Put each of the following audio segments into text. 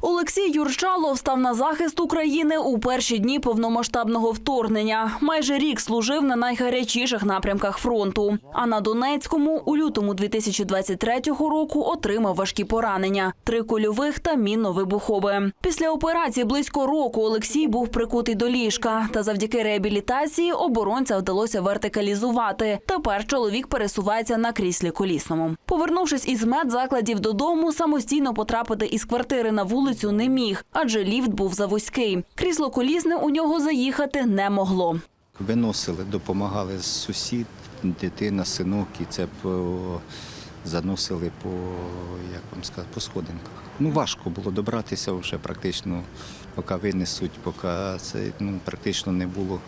Олексій Юрчалов став на захист України у перші дні повномасштабного вторгнення. Майже рік служив на найгарячіших напрямках фронту. А на Донецькому у лютому 2023 року отримав важкі поранення: три кульових та мінно-вибухове. Після операції близько року Олексій був прикутий до ліжка. Та завдяки реабілітації оборонця вдалося вертикалізувати. Тепер чоловік пересувається на кріслі колісному. Повернувшись із медзакладів додому, самостійно потрапити із квартири на вулицю не міг, адже ліфт був завузький. Крісло колісне у нього заїхати не могло. Виносили, допомагали сусід, дитина, синок, і це по, заносили по, як вам сказати, по сходинках. Ну, важко було добратися вже практично, поки винесуть, поки це ну, практично не було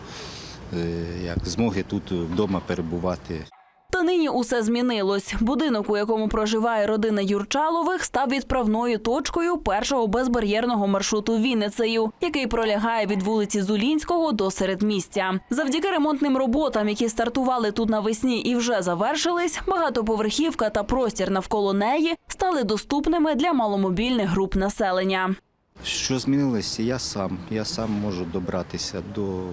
е, як, змоги тут вдома перебувати. Та нині усе змінилось. Будинок, у якому проживає родина Юрчалових, став відправною точкою першого безбар'єрного маршруту Вінницею, який пролягає від вулиці Зулінського до середмістя. Завдяки ремонтним роботам, які стартували тут навесні і вже завершились, багатоповерхівка та простір навколо неї стали доступними для маломобільних груп населення. Що змінилося? Я сам. Я сам можу добратися до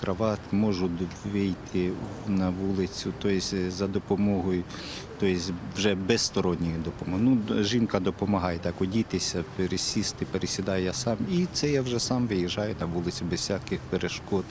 кроват, можу вийти на вулицю, тобто за допомогою, тобто вже без сторонньої допомоги. Ну, жінка допомагає так одітися, пересісти, пересідаю я сам. І це я вже сам виїжджаю на вулицю без всяких перешкод.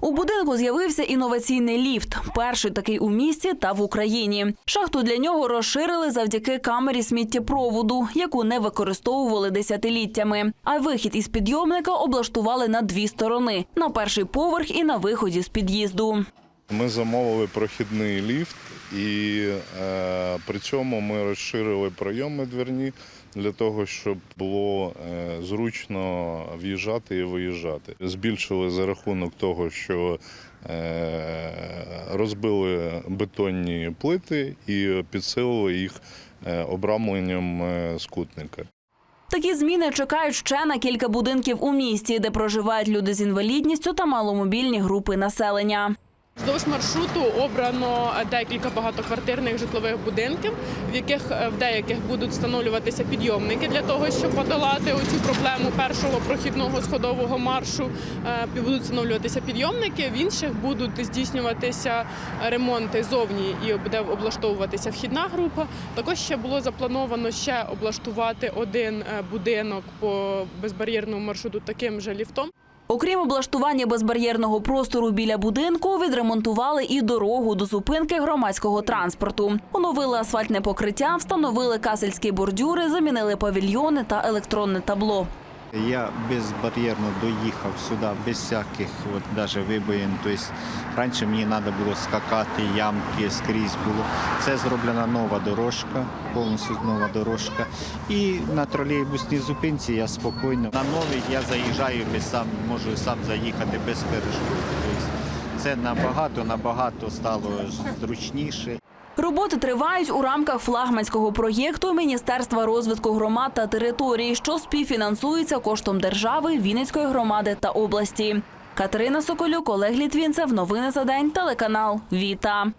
У будинку з'явився інноваційний ліфт, перший такий у місті та в Україні. Шахту для нього розширили завдяки камері сміттєпроводу, яку не використовували десятиліттями. А вихід із підйомника облаштували на дві сторони на перший поверх і на виході з під'їзду. Ми замовили прохідний ліфт, і е, при цьому ми розширили пройоми дверні для того, щоб було е, зручно в'їжджати і виїжджати. Збільшили за рахунок того, що розбили бетонні плити і підсилили їх е, обрамленням е, скутника. Такі зміни чекають ще на кілька будинків у місті, де проживають люди з інвалідністю та маломобільні групи населення. Вздовж маршруту обрано декілька багатоквартирних житлових будинків, в яких е, в деяких будуть встановлюватися підйомники для того, щоб подолати оцю проблему першого прохідного сходового маршу. Е, Будуть встановлюватися підйомники. В інших будуть здійснюватися ремонти зовні і буде облаштовуватися вхідна група. Також ще було заплановано ще облаштувати один е, будинок по безбар'єрному маршруту таким же ліфтом. Окрім облаштування безбар'єрного простору біля будинку, відремонтували і дорогу до зупинки громадського транспорту. Оновили асфальтне покриття, встановили касельські бордюри, замінили павільйони та електронне табло. Я безбар'єрно доїхав сюди, без всяких от, даже вибоїн. Тобто, раніше мені треба було скакати, ямки скрізь було. Це зроблена нова дорожка, повністю нова дорожка. І на тролейбусній зупинці я спокійно. На новий я заїжджаю без сам, можу сам заїхати без перешкод. Тобто, це набагато, набагато стало зручніше. Роботи тривають у рамках флагманського проєкту Міністерства розвитку громад та територій, що співфінансується коштом держави, Вінницької громади та області. Катерина Соколюк, Олег Літвінцев. Новини за день. Телеканал Віта.